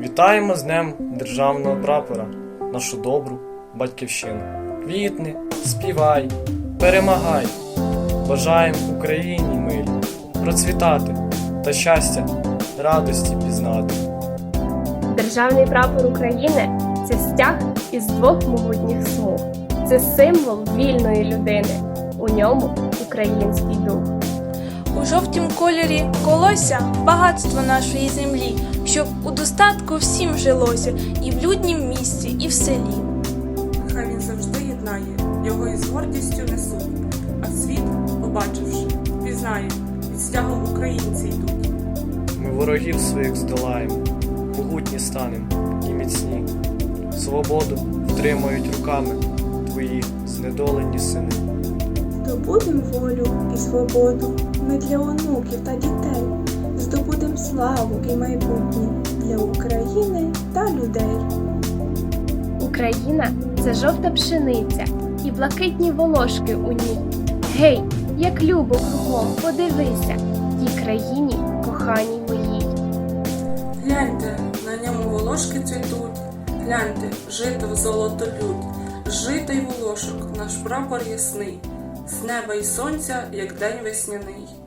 Вітаємо з Днем Державного прапора, нашу добру батьківщину. Квітни, співай, перемагай. Бажаємо Україні милі процвітати та щастя, радості пізнати. Державний прапор України це стяг із двох могутніх смуг. Це символ вільної людини. У ньому український дух. У жовтім кольорі колося багатство нашої землі, щоб у достатку всім жилося і в люднім місці, і в селі. Хай він завжди єднає, його із гордістю несуть, а світ, побачивши, пізнає, від стягу українці йдуть. Ми ворогів своїх здолаємо, могутні станем і міцні. Свободу втримають руками твої знедолені сини. Здобудем волю і свободу ми для онуків та дітей. Славу і майбутнє для України та людей. Україна це жовта пшениця і блакитні волошки у ній. Гей, як любо кругом, подивися, тій країні, коханій моїй. Гляньте, на ньому волошки цвітуть, гляньте, жито в золото лють, й волошок, наш прапор ясний, з неба й сонця, як день весняний.